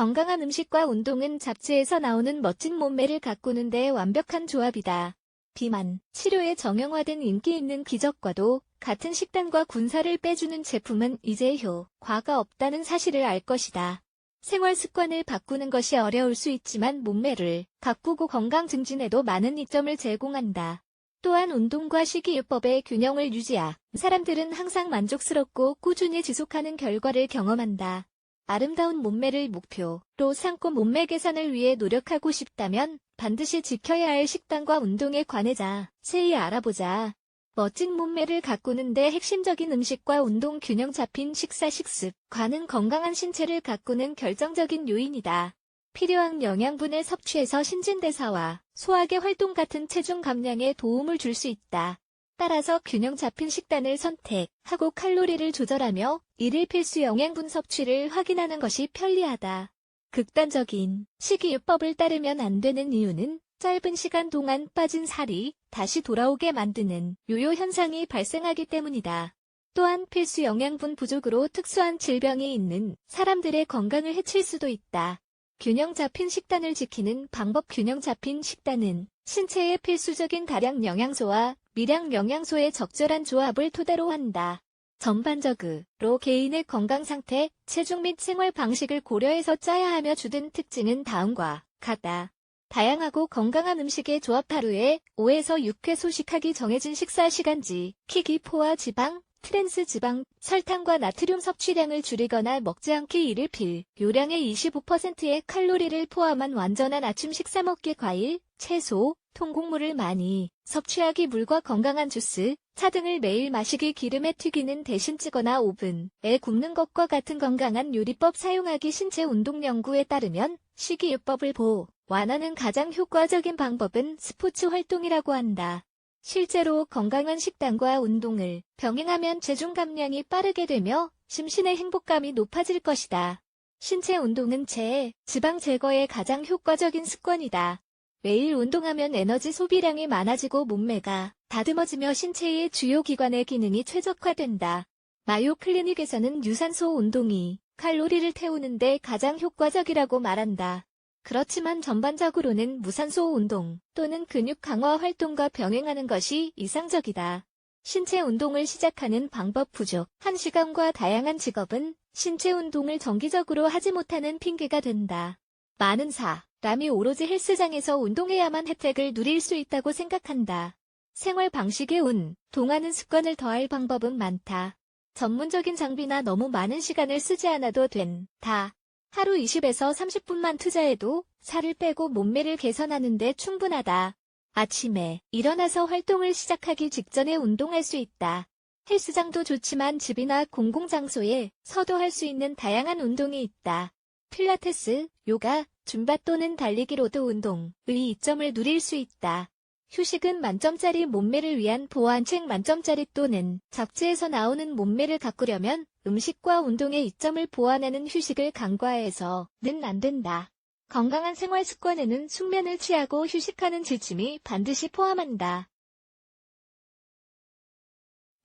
건강한 음식과 운동은 잡지에서 나오는 멋진 몸매를 가꾸는 데 완벽한 조합이다. 비만, 치료에 정형화된 인기 있는 기적과도 같은 식단과 군살을 빼주는 제품은 이제 효과가 없다는 사실을 알 것이다. 생활 습관을 바꾸는 것이 어려울 수 있지만 몸매를 가꾸고 건강 증진에도 많은 이점을 제공한다. 또한 운동과 식이요법의 균형을 유지하 사람들은 항상 만족스럽고 꾸준히 지속하는 결과를 경험한다. 아름다운 몸매를 목표로 삼고 몸매 개선을 위해 노력하고 싶다면 반드시 지켜야 할 식단과 운동에 관해 자세히 알아보자. 멋진 몸매를 가꾸는데 핵심적인 음식과 운동 균형 잡힌 식사 식습관은 건강한 신체를 가꾸는 결정적인 요인이다. 필요한 영양분을 섭취해서 신진대사와 소화계 활동 같은 체중 감량에 도움을 줄 수 있다. 따라서 균형 잡힌 식단을 선택하고 칼로리를 조절하며 일일 필수 영양 분 섭취를 확인하는 것이 편리하다. 극단적인 식이요법을 따르면 안 되는 이유는 짧은 시간 동안 빠진 살이 다시 돌아오게 만드는 요요 현상이 발생하기 때문이다. 또한 필수 영양분 부족으로 특수한 질병이 있는 사람들의 건강을 해칠 수도 있다. 균형 잡힌 식단을 지키는 방법 균형 잡힌 식단은 신체의 필수적인 다량 영양소와 미량 영양소의 적절한 조합을 토대로 한다. 전반적으로 개인의 건강 상태, 체중 및 생활 방식을 고려해서 짜야 하며 주된 특징은 다음과 같다. 다양하고 건강한 음식의 조합 하루에 5에서 6회 소식하기 정해진 식사 시간지, 키기 포화 지방, 트랜스 지방, 설탕과 나트륨 섭취량을 줄이거나 먹지 않기 일일 필, 요량의 25%의 칼로리를 포함한 완전한 아침 식사 먹기 과일, 채소, 통곡물을 많이 섭취하기 물과 건강한 주스, 차 등을 매일 마시기 기름에 튀기는 대신 찌거나 오븐에 굽는 것과 같은 건강한 요리법 사용하기 신체 운동 연구에 따르면 식이요법을 보완하는 가장 효과적인 방법은 스포츠 활동이라고 한다. 실제로 건강한 식단과 운동을 병행하면 체중 감량이 빠르게 되며 심신의 행복감이 높아질 것이다. 신체 운동은 체, 지방 제거에 가장 효과적인 습관이다. 매일 운동하면 에너지 소비량이 많아지고 몸매가 다듬어지며 신체의 주요 기관의 기능이 최적화된다. 마요 클리닉에서는 유산소 운동이 칼로리를 태우는데 가장 효과적이라고 말한다. 그렇지만 전반적으로는 무산소 운동 또는 근육 강화 활동과 병행하는 것이 이상적이다. 신체 운동을 시작하는 방법 부족, 한 시간과 다양한 직업은 신체 운동을 정기적으로 하지 못하는 핑계가 된다. 많은 사 람이 오로지 헬스장에서 운동해야만 혜택을 누릴 수 있다고 생각한다. 생활 방식에 운, 동하는 습관을 더할 방법은 많다. 전문적인 장비나 너무 많은 시간을 쓰지 않아도 된다. 하루 20에서 30분만 투자해도 살을 빼고 몸매를 개선하는 데 충분하다. 아침에 일어나서 활동을 시작하기 직전에 운동할 수 있다. 헬스장도 좋지만 집이나 공공장소에 서도 할 수 있는 다양한 운동이 있다. 필라테스, 요가, 줌바 또는 달리기로도 운동의 이점을 누릴 수 있다. 휴식은 만점짜리 몸매를 위한 보완책 만점짜리 또는 잡지에서 나오는 몸매를 가꾸려면 음식과 운동의 이점을 보완하는 휴식을 간과해서는 안 된다. 건강한 생활 습관에는 숙면을 취하고 휴식하는 지침이 반드시 포함한다.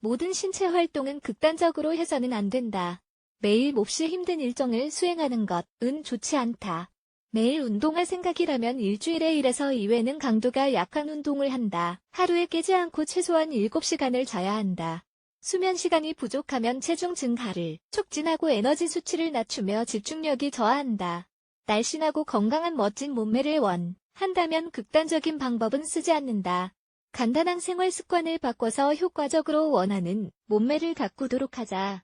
모든 신체 활동은 극단적으로 해서는 안 된다. 매일 몹시 힘든 일정을 수행하는 것은 좋지 않다. 매일 운동할 생각이라면 일주일에 1에서 2회는 강도가 약한 운동을 한다. 하루에 깨지 않고 최소한 7시간을 자야 한다. 수면 시간이 부족하면 체중 증가를 촉진하고 에너지 수치를 낮추며 집중력이 저하한다. 날씬하고 건강한 멋진 몸매를 원 한다면 극단적인 방법은 쓰지 않는다. 간단한 생활 습관을 바꿔서 효과적으로 원하는 몸매를 가꾸도록 하자.